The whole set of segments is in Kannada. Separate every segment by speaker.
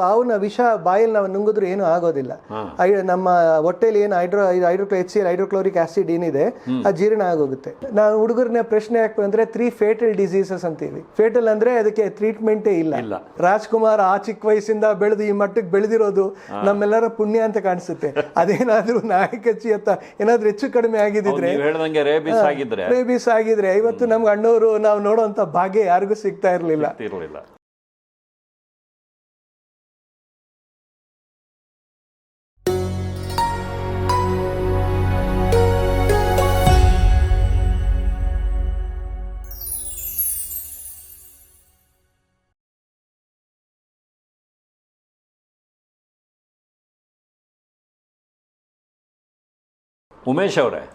Speaker 1: ಅವನ ವಿಷ ಬಾಯಲ್ಲಿ ನಾವು ನುಂಗಿದ್ರು ಏನು ಆಗೋದಿಲ್ಲ. ನಮ್ಮ ಹೊಟ್ಟೆಲಿ ಏನು hydro ಹೈಡ್ರೋಕ್ಲೋ H C L hydrochloric acid ಏನಿದೆ ಅದು ಜೀರ್ಣ ಆಗೋಗುತ್ತೆ. ನಾವು ಹುಡುಗರನ್ನ ಪ್ರಶ್ನೆ ಹಾಕ್ಬೇಕು ಅಂದ್ರೆ ತ್ರೀ ಫೇಟಲ್ ಡಿಸೀಸಸ್ ಅಂತೀವಿ. ಫೇಟಲ್ ಅಂದ್ರೆ ಅದಕ್ಕೆ ಟ್ರೀಟ್ಮೆಂಟೇ ಇಲ್ಲ. ರಾಜ್ಕುಮಾರ್ ಆ ಚಿಕ್ಕ ವಯಸ್ಸಿಂದ ಬೆಳೆದು ಈ ಮಟ್ಟಕ್ಕೆ ಬೆಳೆದಿರೋದು ನಮ್ಮೆಲ್ಲರ ಪುಣ್ಯ ಅಂತ ಕಾಣಿಸುತ್ತೆ. ಅದೇನಾದ್ರೂ ನಾಯಿ ಕಚ್ಚಿ ಅಂತ ಏನಾದ್ರೂ ಹೆಚ್ಚು ಕಡಿಮೆ ಆಗಿದ್ರೆ.
Speaker 2: ರೇಬಿಸ್ ಆಗಿದ್ರೆ.
Speaker 1: ಇವತ್ತು ನಮ್ಗೆ ಅಣ್ಣವರು ನಾವು ನೋಡುವಂತ ಭಾಗ್ಯ ಯಾರಿಗೂ ಸಿಗ್ತಾ ಇರಲಿಲ್ಲ.
Speaker 2: ಉಮೇಶ್ ಅವರೇ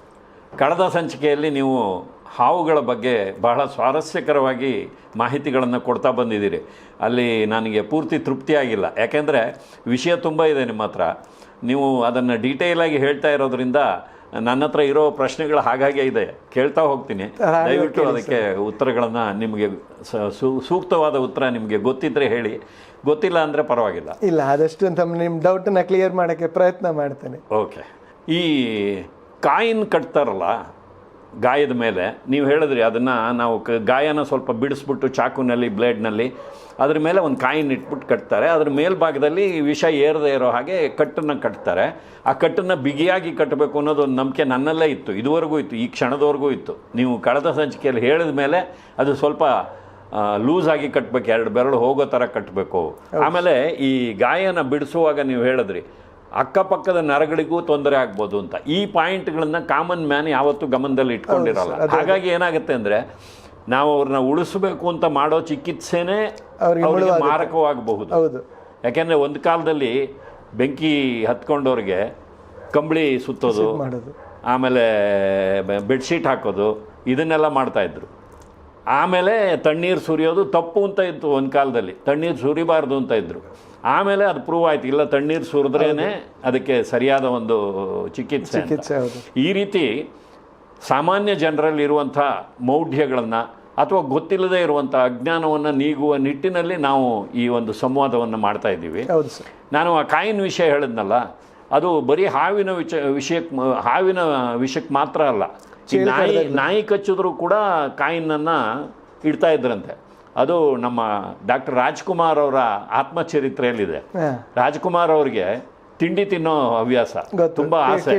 Speaker 2: ಕಳೆದ ಸಂಚಿಕೆಯಲ್ಲಿ ನೀವು ಹಾವುಗಳ ಬಗ್ಗೆ ಬಹಳ ಸ್ವಾರಸ್ಯಕರವಾಗಿ ಮಾಹಿತಿಗಳನ್ನು ಕೊಡ್ತಾ ಬಂದಿದ್ದೀರಿ. ಅಲ್ಲಿ ನನಗೆ ಪೂರ್ತಿ ತೃಪ್ತಿಯಾಗಿಲ್ಲ ಯಾಕೆಂದರೆ ವಿಷಯ ತುಂಬ ಇದೆ ನಿಮ್ಮ ಹತ್ರ. ನೀವು ಅದನ್ನು ಡೀಟೇಲಾಗಿ ಹೇಳ್ತಾ ಇರೋದ್ರಿಂದ ನನ್ನ ಹತ್ರ ಇರೋ ಪ್ರಶ್ನೆಗಳು ಹಾಗಾಗೆ ಇದೆ. ಕೇಳ್ತಾ ಹೋಗ್ತೀನಿ. ದಯವಿಟ್ಟು ಅದಕ್ಕೆ ಉತ್ತರಗಳನ್ನು ನಿಮಗೆ ಸ- ಸೂ- ಸೂಕ್ತವಾದ ಉತ್ತರ ನಿಮಗೆ ಗೊತ್ತಿದ್ದರೆ ಹೇಳಿ. ಗೊತ್ತಿಲ್ಲ ಅಂದರೆ ಪರವಾಗಿಲ್ಲ.
Speaker 1: ಇಲ್ಲ ಆದಷ್ಟು ನಿಮ್ಮ ಡೌಟನ್ನು ಕ್ಲಿಯರ್ ಮಾಡೋಕ್ಕೆ ಪ್ರಯತ್ನ ಮಾಡ್ತೇನೆ.
Speaker 2: ಓಕೆ ಈ ಕಾಯಿನ್ ಕಟ್ತಾರಲ್ಲ ಗಾಯದ ಮೇಲೆ ನೀವು ಹೇಳಿದ್ರಿ ಅದನ್ನು ನಾವು ಕ- ಗಾಯನ ಸ್ವಲ್ಪ ಬಿಡಿಸ್ಬಿಟ್ಟು ಚಾಕುನಲ್ಲಿ ಬ್ಲೇಡ್ನಲ್ಲಿ ಅದ್ರ ಮೇಲೆ ಒಂದು ಕಾಯಿನ್ ಇಟ್ಬಿಟ್ಟು ಕಟ್ತಾರೆ. ಅದ್ರ ಮೇಲ್ಭಾಗದಲ್ಲಿ ವಿಷ ಏರದೇ ಇರೋ ಹಾಗೆ ಕಟ್ಟನ್ನು ಕಟ್ತಾರೆ. ಆ ಕಟ್ಟನ್ನು ಬಿಗಿಯಾಗಿ ಕಟ್ಟಬೇಕು ಅನ್ನೋದು ಒಂದು ನಂಬಿಕೆ ನನ್ನಲ್ಲೇ ಇತ್ತು. ಇದುವರೆಗೂ ಇತ್ತು. ಈ ಕ್ಷಣದವರೆಗೂ ಇತ್ತು. ನೀವು ಕಳೆದ ಸಂಚಿಕೆಯಲ್ಲಿ ಹೇಳಿದ ಮೇಲೆ ಅದು ಸ್ವಲ್ಪ ಲೂಸ್ ಆಗಿ ಕಟ್ಟಬೇಕು ಎರಡು ಬೆರಳು ಹೋಗೋ ಥರ ಕಟ್ಟಬೇಕು ಆಮೇಲೆ ಈ ಗಾಯನ ಬಿಡಿಸುವಾಗ ನೀವು ಹೇಳಿದ್ರಿ ಅಕ್ಕಪಕ್ಕದ ನರಗಳಿಗೂ ತೊಂದರೆ ಆಗ್ಬೋದು ಅಂತ. ಈ ಪಾಯಿಂಟ್ಗಳನ್ನು ಕಾಮನ್ ಮ್ಯಾನ್ ಯಾವತ್ತೂ ಗಮನದಲ್ಲಿ ಇಟ್ಕೊಂಡಿರಲ್ಲ. ಹಾಗಾಗಿ ಏನಾಗುತ್ತೆ ಅಂದ್ರೆ ನಾವು ಅವ್ರನ್ನ ಉಳಿಸಬೇಕು ಅಂತ ಮಾಡೋ ಚಿಕಿತ್ಸೆನೇ
Speaker 1: ಅವ್ರಿಗೆ
Speaker 2: ಮಾರಕವಾಗಬಹುದು.
Speaker 1: ಹೌದು.
Speaker 2: ಯಾಕೆಂದರೆ ಒಂದು ಕಾಲದಲ್ಲಿ ಬೆಂಕಿ ಹತ್ಕೊಂಡವ್ರಿಗೆ ಕಂಬಳಿ ಸುತ್ತೋದು ಆಮೇಲೆ ಬೆಡ್ಶೀಟ್ ಹಾಕೋದು ಇದನ್ನೆಲ್ಲ ಮಾಡ್ತಾ ಇದ್ರು. ಆಮೇಲೆ ತಣ್ಣೀರು ಸುರಿಯೋದು ತಪ್ಪು ಅಂತ ಇತ್ತು ಒಂದು ಕಾಲದಲ್ಲಿ. ತಣ್ಣೀರು ಸುರಿಬಾರ್ದು ಅಂತ ಇದ್ದರು ಆಮೇಲೆ ಅದು ಪ್ರೂವ್ ಆಯ್ತು. ಇಲ್ಲ ತಣ್ಣೀರು ಸುರಿದ್ರೇ ಅದಕ್ಕೆ ಸರಿಯಾದ ಒಂದು ಚಿಕಿತ್ಸೆ ಈ ರೀತಿ ಸಾಮಾನ್ಯ ಜನರಲ್ಲಿ ಇರುವಂಥ ಮೌಢ್ಯಗಳನ್ನು ಅಥವಾ ಗೊತ್ತಿಲ್ಲದೆ ಇರುವಂಥ ಅಜ್ಞಾನವನ್ನು ನೀಗುವ ನಿಟ್ಟಿನಲ್ಲಿ ನಾವು ಈ ಒಂದು ಸಂವಾದವನ್ನು ಮಾಡ್ತಾ ಇದ್ದೀವಿ. ನಾನು ಆ ಕಾಯಿನ್ ವಿಷಯ ಹೇಳಿದ್ನಲ್ಲ ಅದು ಬರೀ ಹಾವಿನ ವಿಷ ವಿಷಯಕ್ಕೆ ಹಾವಿನ ವಿಷಯಕ್ಕೆ ಮಾತ್ರ ಅಲ್ಲ. ನಾಯಿ ನಾಯಿ ಕಚ್ಚಿದ್ರು ಕೂಡ ಕಾಯಿನನ್ನು ಇಡ್ತಾ ಇದ್ರಂತೆ. ಅದು ನಮ್ಮ ಡಾಕ್ಟರ್ ರಾಜ್ಕುಮಾರ್ ಅವರ ಆತ್ಮಚರಿತ್ರೆಯಲ್ಲಿದೆ. ರಾಜ್ಕುಮಾರ್ ಅವ್ರಿಗೆ ತಿಂಡಿ ತಿನ್ನೋ ಹವ್ಯಾಸ. ತುಂಬಾ ಆಸೆ.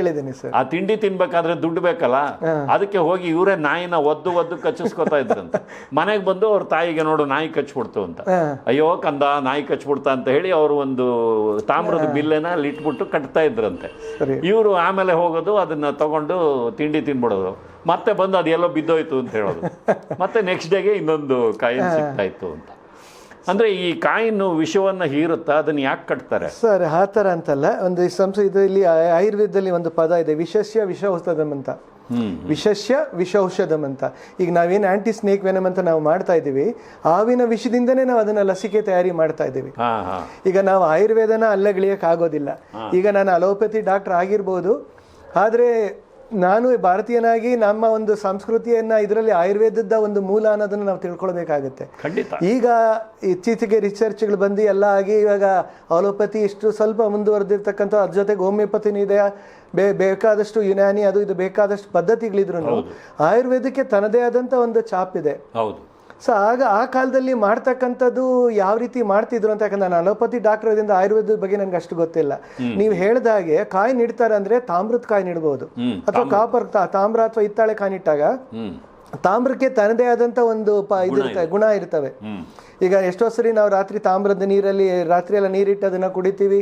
Speaker 2: ಆ ತಿಂಡಿ ತಿನ್ಬೇಕಾದ್ರೆ ದುಡ್ಡು ಬೇಕಲ್ಲ? ಅದಕ್ಕೆ ಹೋಗಿ ಇವರೇ ನಾಯಿನ ಒದ್ದು ಒದ್ದು ಕಚ್ಚಿಸ್ಕೊತಾ ಇದ್ರಂತೆ. ಮನೆಗೆ ಬಂದು ಅವ್ರ ತಾಯಿಗೆ ನೋಡು ನಾಯಿ ಕಚ್ಬಿಡ್ತು ಅಂತ. ಅಯ್ಯೋ ಕಂದ ನಾಯಿ ಕಚ್ಬಿಡ್ತಾ ಅಂತ ಹೇಳಿ ಅವರು ಒಂದು ತಾಮ್ರದ ಬಿಲ್ಲೆನ ಅಲ್ಲಿ ಇಟ್ಬಿಟ್ಟು ಕಟ್ತಾ ಇದ್ರಂತೆ. ಇವರು ಆಮೇಲೆ ಹೋಗೋದು ಅದನ್ನ ತಗೊಂಡು ತಿಂಡಿ ತಿನ್ಬಿಡೋದು. ಮತ್ತೆ ಬಂದು ಅದೆಲ್ಲೋ ಬಿದ್ದೋಯ್ತು ಅಂತ ಹೇಳೋದು. ಮತ್ತೆ ನೆಕ್ಸ್ಟ್ ಡೇಗೆ ಇನ್ನೊಂದು ಕಾಯಿ ಸಿಗ್ತಾ ಇತ್ತು ಅಂತ. ಅಂದ್ರೆ ಈ ಕಾಯಿನ್ ವಿಷವನ್ನ ಹೀರುತ್ತಾ ಅದನ್ನ ಯಾಕೆ ಕಟ್ತಾರೆ?
Speaker 1: ಸರ್ ಆ ಥರ ಅಂತಲ್ಲ. ಒಂದು ಈ ಸಂಸ ಇದು ಇಲ್ಲಿ ಆಯುರ್ವೇದದಲ್ಲಿ ಒಂದು ಪದ ಇದೆ ವಿಶಸ್ಯ ವಿಷ ಔಷಧಂ ಅಂತ
Speaker 2: ವಿಶಸ್ಯ
Speaker 1: ವಿಷಸ್ಯ ವಿಷ ಔಷಧಂ ಅಂತ. ಈಗ ನಾವೇನು ಆಂಟಿ ಸ್ನೇಕ್ ವೆನಮ್ ಅಂತ ನಾವು ಮಾಡ್ತಾ ಇದ್ದೀವಿ ಹಾವಿನ ವಿಷದಿಂದನೇ ನಾವು ಅದನ್ನ ಲಸಿಕೆ ತಯಾರಿ ಮಾಡ್ತಾ ಇದ್ದೀವಿ. ಈಗ ನಾವು ಆಯುರ್ವೇದನ ಅಲ್ಲಗಳಿಯಕ್ಕೆ ಆಗೋದಿಲ್ಲ. ಈಗ ನಾನು ಅಲೋಪತಿ ಡಾಕ್ಟರ್ ಆಗಿರ್ಬೋದು ಆದರೆ ನಾನು ಭಾರತೀಯನಾಗಿ ನಮ್ಮ ಒಂದು ಸಂಸ್ಕೃತಿಯನ್ನ ಇದರಲ್ಲಿ ಆಯುರ್ವೇದದ ಒಂದು ಮೂಲ ಅನ್ನೋದನ್ನು ನಾವು ತಿಳ್ಕೊಳ್ಬೇಕಾಗತ್ತೆ.
Speaker 2: ಖಂಡಿತ.
Speaker 1: ಈಗ ಇತ್ತೀಚೆಗೆ ರಿಸರ್ಚ್ಗಳು ಬಂದು ಎಲ್ಲ ಆಗಿ ಇವಾಗ ಅಲೋಪತಿ ಇಷ್ಟು ಸ್ವಲ್ಪ ಮುಂದುವರೆದಿರ್ತಕ್ಕಂಥ ಅದ್ರ ಜೊತೆಗೆ ಹೋಮಿಯೋಪತಿನೂ ಇದೆ. ಬೇ ಬೇಕಾದಷ್ಟು ಯುನಾನಿ ಅದು ಇದು ಬೇಕಾದಷ್ಟು ಪದ್ಧತಿಗಳಿದ್ರು. ಆಯುರ್ವೇದಕ್ಕೆ ತನ್ನದೇ ಆದಂಥ ಒಂದು ಚಾಪ್ ಇದೆ.
Speaker 2: ಹೌದು.
Speaker 1: ಸೊ ಆಗ ಆ ಕಾಲದಲ್ಲಿ ಮಾಡ್ತಕ್ಕಂಥದ್ದು ಯಾವ ರೀತಿ ಮಾಡ್ತಿದ್ರು ಅಂತ ಯಾಕಂದ್ರೆ ನಾನು ಅಲೋಪತಿ ಡಾಕ್ಟರ್ ಅದರಿಂದ ಆಯುರ್ವೇದದ ಬಗ್ಗೆ ನನಗೆ ಅಷ್ಟು ಗೊತ್ತಿಲ್ಲ. ನೀವು ಹೇಳ್ದ ಹಾಗೆ ಕಾಯಿ ನೀಡ್ತಾರೆ ಅಂದ್ರೆ ತಾಮ್ರದ ಕಾಯಿ ನಿಡ್ಬೋದು. ಅಥವಾ ಕಾಪರ್ ತಾಮ್ರ ಅಥವಾ ಹಿತ್ತಾಳೆ ಕಾಯಿ ನಿಟ್ಟಾಗ ತಾಮ್ರಕ್ಕೆ ತನ್ನದೇ ಆದಂತ ಒಂದು ಇದಿರ್ತವೆ ಗುಣ ಇರ್ತವೆ. ಈಗ ಎಷ್ಟೋ ಸರಿ ನಾವು ರಾತ್ರಿ ತಾಮ್ರದ ನೀರಲ್ಲಿ ರಾತ್ರಿ ಎಲ್ಲ ನೀರಿಟ್ಟು ಅದನ್ನ ಕುಡಿತೀವಿ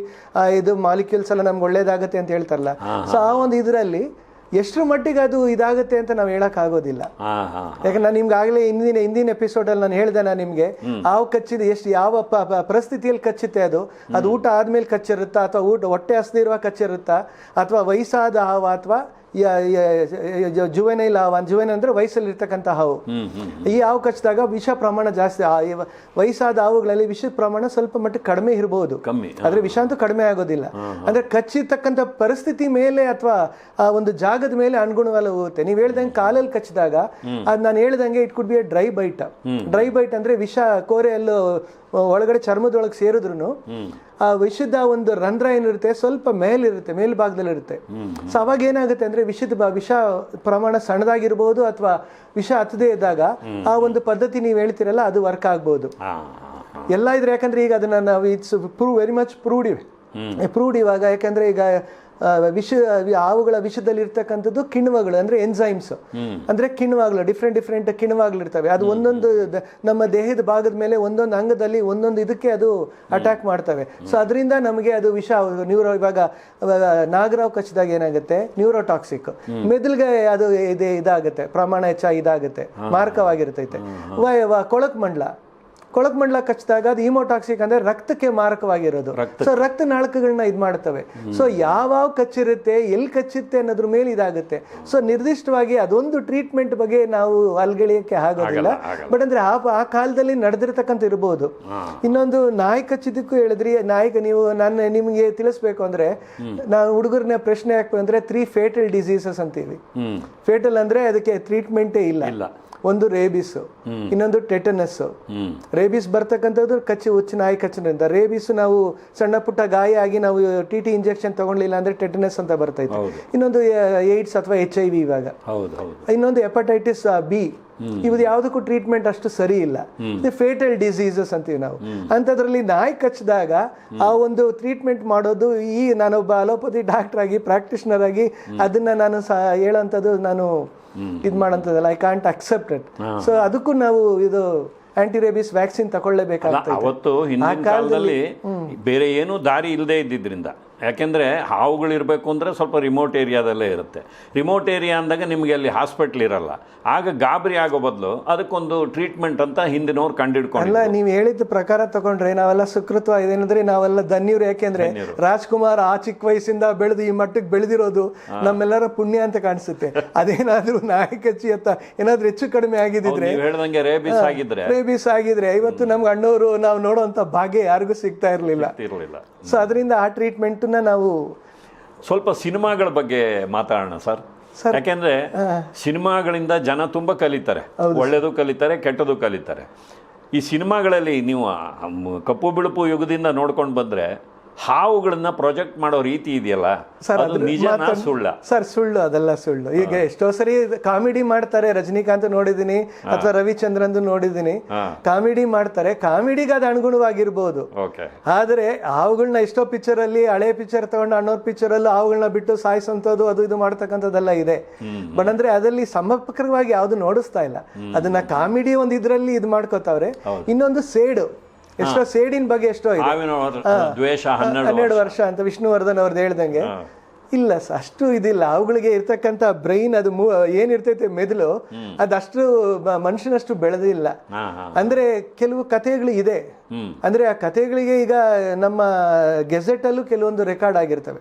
Speaker 1: ಇದು ಮಾಲಿಕ್ಯೂಲ್ಸ್ ಎಲ್ಲ ನಮ್ಗೆ ಒಳ್ಳೇದಾಗತ್ತೆ ಅಂತ ಹೇಳ್ತಾರಲ್ಲ. ಸೊ ಆ ಒಂದು ಇದರಲ್ಲಿ ಎಷ್ಟರ ಮಟ್ಟಿಗೆ ಅದು ಇದಾಗುತ್ತೆ ಅಂತ ನಾವು ಹೇಳಕ್ ಆಗೋದಿಲ್ಲ ಯಾಕಂದ್ರೆ ನಾನು ನಿಮ್ಗೆ ಆಗಲೇ ಹಿಂದಿನ ಹಿಂದಿನ ಎಪಿಸೋಡಲ್ಲಿ ನಾನು ಹೇಳ್ದೆ ನಾನು ನಿಮಗೆ. ಹಾವು ಕಚ್ಚಿದ ಎಷ್ಟು ಯಾವ ಪರಿಸ್ಥಿತಿಯಲ್ಲಿ ಕಚ್ಚುತ್ತೆ ಅದು? ಅದು ಊಟ ಆದ್ಮೇಲೆ ಕಚ್ಚಿರುತ್ತಾ ಅಥವಾ ಊಟ ಹೊಟ್ಟೆ ಹಸ್ದಿರುವ ಕಚ್ಚಿರುತ್ತಾ ಅಥವಾ ವಯಸ್ಸಾದ ಹಾವು ಅಥವಾ ಜುವೆನೈಲ್ ಹಾವು ಜುವೆನ್ ಅಂದ್ರೆ ವಯಸ್ಸಲ್ಲಿ ಇರ್ತಕ್ಕಂಥ ಹಾವು ಈ ಹಾವು ಕಚ್ಚಿದಾಗ ವಿಷ ಪ್ರಮಾಣ ಜಾಸ್ತಿ ವಯಸ್ಸಾದ ಹಾವುಗಳಲ್ಲಿ ವಿಷ ಪ್ರಮಾಣ ಸ್ವಲ್ಪ ಮಟ್ಟಿಗೆ ಕಡಿಮೆ ಇರಬಹುದು
Speaker 2: ಕಮ್ಮಿ
Speaker 1: ಆದ್ರೆ ವಿಷ ಅಂತೂ ಕಡಿಮೆ ಆಗೋದಿಲ್ಲ. ಅಂದ್ರೆ ಕಚ್ಚಿರ್ತಕ್ಕಂಥ ಪರಿಸ್ಥಿತಿ ಮೇಲೆ ಅಥವಾ ಆ ಒಂದು ಜಾಗದ ಮೇಲೆ ಅನುಗುಣವಲ್ಲ ಹೋಗುತ್ತೆ. ನೀವು ಹೇಳ್ದಂಗೆ ಕಾಲಲ್ಲಿ ಕಚ್ಚಿದಾಗ ಅದ್ ನಾನು ಹೇಳ್ದಂಗೆ it could be a dry bite dry bite ಅಂದ್ರೆ ವಿಷ ಕೋರೆಯಲ್ಲೂ ಒಳಗಡೆ ಚರ್ಮದೊಳಗೆ ಸೇರಿದ್ರು ಆ ವಿಷದ ಒಂದು ರಂಧ್ರ ಏನಿರುತ್ತೆ ಸ್ವಲ್ಪ ಮೇಲಿರುತ್ತೆ ಮೇಲ್ಭಾಗದಲ್ಲಿರುತ್ತೆ. ಸೊ ಅವಾಗ ಏನಾಗುತ್ತೆ ಅಂದ್ರೆ ವಿಷದ ವಿಷ ಪ್ರಮಾಣ ಸಣ್ಣದಾಗಿರ್ಬೋದು ಅಥವಾ ವಿಷ ಹತ್ತದೇ ಇದ್ದಾಗ ಆ ಒಂದು ಪದ್ಧತಿ ನೀವು ಹೇಳ್ತಿರಲ್ಲ ಅದು ವರ್ಕ್ ಆಗ್ಬೋದು. ಎಲ್ಲ ಇದ್ರೆ ಯಾಕಂದ್ರೆ ಈಗ ಅದನ್ನ ನಾವು it's prove very much proved ಇವೆ. ಪ್ರೂವ್ಡ್ ಇವಾಗ ಯಾಕಂದ್ರೆ ಈಗ ವಿಷ ಹಾವುಗಳ ವಿಷದಲ್ಲಿ ಇರ್ತಕ್ಕಂಥದ್ದು ಕಿಣ್ವಗಳು ಅಂದ್ರೆ ಎನ್ಸೈಮ್ಸ್ ಅಂದ್ರೆ ಕಿಣ್ವಗಳು ಡಿಫ್ರೆಂಟ್ ಡಿಫ್ರೆಂಟ್ ಕಿಣ್ವಗಳು ಇರ್ತವೆ ಅದು ಒಂದೊಂದು ನಮ್ಮ ದೇಹದ ಭಾಗದ ಮೇಲೆ ಒಂದೊಂದು ಅಂಗದಲ್ಲಿ ಒಂದೊಂದು ಇದಕ್ಕೆ ಅದು ಅಟ್ಯಾಕ್ ಮಾಡ್ತವೆ. ಸೊ ಅದರಿಂದ ನಮಗೆ ಅದು ವಿಷ ನ್ಯೂರೋ ಇವಾಗ ನಾಗರಾವ್ ಕಚ್ಚಿದಾಗ ಏನಾಗುತ್ತೆ? ನ್ಯೂರೋಟಾಕ್ಸಿಕ್ ಮೆದುಳಿಗೆ ಅದು ಇದೆ ಇದಾಗುತ್ತೆ. ಪ್ರಮಾಣ ಹೆಚ್ಚಾಗಿ ಇದಾಗುತ್ತೆ. ಮಾರಕವಾಗಿರ್ತೈತೆ. ಕೊಳಕ್ ಮಂಡಲ. ಕೊಳಕ್ ಮಂಡಲ ಕಚ್ಚಿದಾಗ ಅದು ಹಿಮೋಟಾಕ್ಸಿಕ್ ಅಂದ್ರೆ ರಕ್ತಕ್ಕೆ ಮಾರಕವಾಗಿರೋದು. ಸೊ ರಕ್ತ ನಾಳಕಗಳನ್ನ ಇದು ಮಾಡ್ತವೆ. ಸೊ ಯಾವ ಕಚ್ಚಿರುತ್ತೆ ಎಲ್ಲಿ ಕಚ್ಚುತ್ತೆ ಅನ್ನೋದ್ರ ಮೇಲೆ ಇದಾಗುತ್ತೆ. ಸೊ ನಿರ್ದಿಷ್ಟವಾಗಿ ಅದೊಂದು ಟ್ರೀಟ್ಮೆಂಟ್ ಬಗ್ಗೆ ನಾವು ಅಲ್ಗಳಿಯಕ್ಕೆ ಆಗೋದಿಲ್ಲ. ಬಟ್ ಅಂದ್ರೆ ಆ ಆ ಕಾಲದಲ್ಲಿ ನಡೆದಿರತಕ್ಕಂತ ಇರ್ಬೋದು. ಇನ್ನೊಂದು ನಾಯಿ ಕಚ್ಚಿದ್ದಕ್ಕೂ ಹೇಳಿದ್ರಿ ನಾಯಿಗೆ ನೀವು ನಾನು ನಿಮಗೆ ತಿಳಿಸ್ಬೇಕು ಅಂದ್ರೆ ನಾವು ಹುಡುಗರನ್ನ ಪ್ರಶ್ನೆ ಹಾಕ್ಬೇಕು ಅಂದ್ರೆ ತ್ರೀ ಫೇಟಲ್ ಡಿಸೀಸಸ್ ಅಂತೀವಿ. ಫೇಟಲ್ ಅಂದ್ರೆ ಅದಕ್ಕೆ ಟ್ರೀಟ್ಮೆಂಟೇ ಇಲ್ಲ. ಒಂದು ರೇಬಿಸ್ ಇನ್ನೊಂದು ಟೆಟನಸ್ ರೇಬಿಸ್ ಬರ್ತಕ್ಕಂಥದ್ದು ಕಚ್ಚಿ ಹುಚ್ಚು ನಾಯಿ ಕಚ್ಚಿನಿಂದ. ರೇಬಿಸ್ ನಾವು ಸಣ್ಣ ಪುಟ್ಟ ಗಾಯ ಆಗಿ ನಾವು ಟಿ ಟಿ ಇಂಜೆಕ್ಷನ್ ತಗೊಳ್ಳಿಲ್ಲ ಅಂದ್ರೆ ಟೆಟನಸ್ ಅಂತ ಬರ್ತೈತೆ. ಇನ್ನೊಂದು ಏಡ್ಸ್ ಅಥವಾ ಎಚ್ ಐ ವಿ ಇವಾಗ. ಇನ್ನೊಂದು ಹೆಪಟೈಟಿಸ್ ಬಿ ಇವ್ ಯಾವುದಕ್ಕೂ ಟ್ರೀಟ್ಮೆಂಟ್ ಅಷ್ಟು ಸರಿ ಇಲ್ಲ. ಇದು ಫೇಟಲ್ ಡಿಸೀಸಸ್ ಅಂತೀವಿ ನಾವು. ಅಂಥದ್ರಲ್ಲಿ ನಾಯಿ ಕಚ್ಚಿದಾಗ ಆ ಒಂದು ಟ್ರೀಟ್ಮೆಂಟ್ ಮಾಡೋದು ಈ ನಾನೊಬ್ಬ ಅಲೋಪತಿ ಡಾಕ್ಟರ್ ಆಗಿ ಪ್ರಾಕ್ಟಿಷನರ್ ಆಗಿ ಅದನ್ನ ನಾನು ಹೇಳೋಂಥದ್ದು ನಾನು ಇದು ಮಾಡೋಂಥದ್ದಲ್ಲ I can't accept it so ಅದಕ್ಕೂ ನಾವು ಇದು ಆಂಟಿ ರೇಬಿಸ್ ವ್ಯಾಕ್ಸಿನ್ ತಗೊಳ್ಳೇಬೇಕಾಗುತ್ತೆ
Speaker 2: ಅವತ್ತು ಹಿಂದಿನ ಕಾಲದಲ್ಲಿ ಬೇರೆ ಏನೂ ದಾರಿ ಇಲ್ಲದೆ ಇದ್ದಿದ್ರಿಂದ. ಯಾಕೆಂದರೆ ಹಾವುಗಳಿರಬೇಕು ಅಂದರೆ ಸ್ವಲ್ಪ ರಿಮೋಟ್ ಏರಿಯಾದಲ್ಲೇ ಇರುತ್ತೆ. ರಿಮೋಟ್ ಏರಿಯಾ ಅಂದಾಗ ನಿಮಗೆ ಅಲ್ಲಿ ಹಾಸ್ಪಿಟ್ಲ್ ಇರಲ್ಲ. ಆಗ ಗಾಬರಿ ಆಗೋ ಬದಲು ಅದಕ್ಕೊಂದು ಟ್ರೀಟ್ಮೆಂಟ್ ಅಂತ ಹಿಂದಿನವ್ರು ಕಂಡಿಡ್ಕೊಂಡು
Speaker 1: ಅಲ್ಲ ನೀವು ಹೇಳಿದ ಪ್ರಕಾರ ತಗೊಂಡ್ರೆ ನಾವೆಲ್ಲ ಸುಕೃತ್ವ ಇದೇನಂದ್ರೆ ನಾವೆಲ್ಲ ಧನ್ಯರು. ಯಾಕೆಂದ್ರೆ ರಾಜ್ಕುಮಾರ್ ಆ ಚಿಕ್ಕ ವಯಸ್ಸಿಂದ ಬೆಳೆದು ಈ ಮಟ್ಟಕ್ಕೆ ಬೆಳೆದಿರೋದು ನಮ್ಮೆಲ್ಲರ ಪುಣ್ಯ ಅಂತ ಕಾಣಿಸುತ್ತೆ. ಅದೇನಾದ್ರೂ ನಾಯಕಚ್ಚಿ ಅಂತ ಏನಾದ್ರೂ ಹೆಚ್ಚು ಕಡಿಮೆ
Speaker 2: ಆಗಿದ್ರೆ ಹೇಳ್ದಂಗೆ ರೇಬಿಸ್ ಆಗಿದ್ರೆ.
Speaker 1: ರೇಬಿಸ್ ಆಗಿದ್ರೆ ಇವತ್ತು ನಮ್ಗೆ ಅಣ್ಣವರು ನಾವು ನೋಡುವಂತ ಭಾಗ್ಯ ಯಾರಿಗೂ ಸಿಗ್ತಾ ಇರಲಿಲ್ಲ. ಸೊ ಅದರಿಂದ ಆ ಟ್ರೀಟ್ಮೆಂಟ್ನ ನಾವು
Speaker 2: ಸ್ವಲ್ಪ ಸಿನಿಮಾಗಳ ಬಗ್ಗೆ ಮಾತಾಡೋಣ ಸರ್. ಯಾಕೆಂದ್ರೆ ಸಿನಿಮಾಗಳಿಂದ ಜನ ತುಂಬ ಕಲಿತಾರೆ. ಒಳ್ಳೆಯದು ಕಲಿತಾರೆ ಕೆಟ್ಟದು ಕಲಿತಾರೆ. ಈ ಸಿನಿಮಾಗಳಲ್ಲಿ ನೀವು ಕಪ್ಪು ಬಿಳುಪು ಯುಗದಿಂದ ನೋಡ್ಕೊಂಡು ಬಂದ್ರೆ ಹಾವುಗಳನ್ನ ಪ್ರೊಜೆಕ್ಟ್ ಮಾಡೋ ರೀತಿ ಇದೆಯಲ್ಲ?
Speaker 1: ಸರ್
Speaker 2: ಅದು ನಿಜನಾ ಸುಳ್ಳ?
Speaker 1: ಸರ್ ಸುಳ್ಳು ಅದೆಲ್ಲ ಸುಳ್ಳು. ಈಗ ಎಷ್ಟೋ ಸರಿ ಕಾಮಿಡಿ ಮಾಡ್ತಾರೆ ರಜನಿಕಾಂತ್ ನೋಡಿದೀನಿ ಅಥವಾ ರವಿಚಂದ್ರಂದು ನೋಡಿದೀನಿ. ಕಾಮಿಡಿ ಮಾಡ್ತಾರೆ ಕಾಮಿಡಿಗೆ ಅದು ಅನುಗುಣವಾಗಿರ್ಬೋದು. ಆದ್ರೆ ಹಾವುಗಳನ್ನ ಎಷ್ಟೋ ಪಿಕ್ಚರ್ ಅಲ್ಲಿ ಹಳೆ ಪಿಕ್ಚರ್ ತಗೊಂಡು ಅಣ್ಣೋರ್ ಪಿಕ್ಚರ್ ಅಲ್ಲಿ ಹಾವುಗಳನ್ನ ಬಿಟ್ಟು ಸಾಯಿಸೋಂಥದ್ದು ಅದು ಇದು ಮಾಡ್ತಕ್ಕಂಥದ್ದೆಲ್ಲ ಇದೆ. ಬಟ್ ಅಂದ್ರೆ ಅದಲ್ಲಿ ಸಮರ್ಪಕವಾಗಿ ಯಾವ್ದು ನೋಡಿಸ್ತಾ ಇಲ್ಲ. ಅದನ್ನ ಕಾಮಿಡಿ ಒಂದ್ ಇದ್ರಲ್ಲಿ ಇದು ಮಾಡ್ಕೋತಾವ್ರೆ. ಇನ್ನೊಂದು ಸೇಡು. ಎಷ್ಟೋ ಸೇಡಿನ ಬಗ್ಗೆ ಎಷ್ಟೋ ಇದೆ.
Speaker 2: ದ್ವೇಷ ಹನ್ನೆರಡು
Speaker 1: ವರ್ಷ. ಅಂತ ವಿಷ್ಣುವರ್ಧನ್ ಅವ್ರದ್ದು ಹೇಳ್ದಂಗೆ. ಇಲ್ಲ ಅಷ್ಟು ಇದಿಲ್ಲ. ಅವುಗಳಿಗೆ ಇರ್ತಕ್ಕಂಥ ಬ್ರೈನ್ ಅದು ಮೂ ಏನಿರ್ತೈತೆ ಮೆದುಳು ಅದಷ್ಟು ಮನುಷ್ಯನಷ್ಟು ಬೆಳೆದಿಲ್ಲ. ಅಂದ್ರೆ ಕೆಲವು ಕಥೆಗಳು ಇದೆ. ಅಂದ್ರೆ ಆ ಕಥೆಗಳಿಗೆ ಈಗ ನಮ್ಮ ಗೆಜೆಟ್ ಅಲ್ಲೂ ಕೆಲವೊಂದು ರೆಕಾರ್ಡ್ ಆಗಿರ್ತವೆ.